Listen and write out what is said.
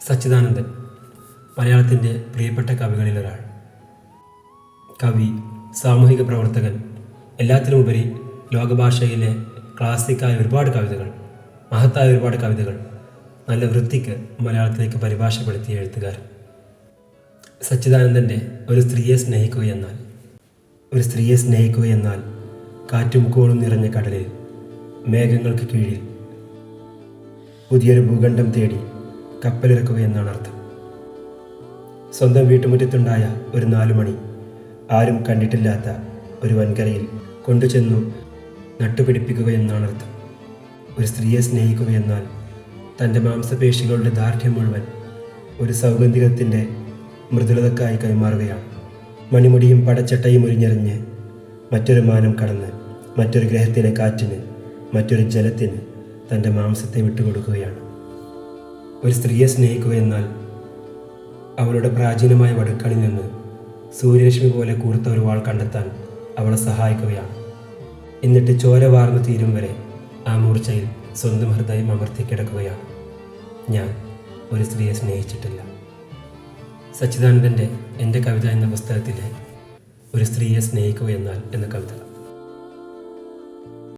സച്ചിദാനന്ദൻ മലയാളത്തിന്റെ പ്രിയപ്പെട്ട കവികളിലൊരാൾ കവി സാമൂഹിക പ്രവർത്തകൻ എല്ലാത്തിനുമുപരി ലോകഭാഷയിലെ ക്ലാസിക്കായ ഒരുപാട് കവിതകൾ മഹത്തായ ഒരുപാട് കവിതകൾ നല്ല വൃത്തിക്ക് മലയാളത്തിലേക്ക് പരിഭാഷപ്പെടുത്തിയ എഴുത്തുകാരൻ. സച്ചിദാനന്ദന്റെ ഒരു സ്ത്രീയെ സ്നേഹിക്കുക എന്നാൽ ഒരു സ്ത്രീയെ സ്നേഹിക്കുക എന്നാൽ കാറ്റും കോളും നിറഞ്ഞ കടലിൽ മേഘങ്ങൾക്ക് കീഴിൽ പുതിയൊരു ഭൂഖണ്ഡം തേടി കപ്പലിറക്കുക എന്നാണ് അർത്ഥം. സ്വന്തം വീട്ടുമുറ്റത്തുണ്ടായ ഒരു നാലുമണി ആരും കണ്ടിട്ടില്ലാത്ത ഒരു വൻകരയിൽ കൊണ്ടുചെന്നു നട്ടുപിടിപ്പിക്കുക എന്നാണ് അർത്ഥം. ഒരു സ്ത്രീയെ സ്നേഹിക്കുക എന്നാൽ തന്റെ മാംസപേശികളുടെ ദാർഢ്യം മുഴുവൻ ഒരു സൗഗന്ധികത്തിന്റെ മൃദുലതക്കായി കൈമാറുകയാണ്. മണിമുടിയും പടച്ചട്ടയും ഉരിഞ്ഞെറിഞ്ഞ് മറ്റൊരു മാനം കടന്ന് മറ്റൊരു ഗ്രഹത്തിലെ കാറ്റിന് മറ്റൊരു ജലത്തിന് തന്റെ മാംസത്തെ വിട്ടുകൊടുക്കുകയാണ്. ഒരു സ്ത്രീയെ സ്നേഹിക്കുക എന്നാൽ അവളുടെ പ്രാചീനമായ വടുക്കളിൽ നിന്ന് സൂര്യരശ്മി പോലെ കൂർത്ത ഒരു വാൾ കണ്ടെത്താൻ അവളെ സഹായിക്കുകയാണ്. എന്നിട്ട് ചോര വാർന്നു തീരും വരെ ആ മൂർച്ചയിൽ സ്വന്തം ഹൃദയം അമർത്തി കിടക്കുകയാണ്. ഞാൻ ഒരു സ്ത്രീയെ സ്നേഹിച്ചിട്ടില്ല. സച്ചിദാനന്ദന്റെ എന്റെ കവിത എന്ന പുസ്തകത്തിലെ ഒരു സ്ത്രീയെ സ്നേഹിക്കുക എന്നാൽ എന്ന കവിത.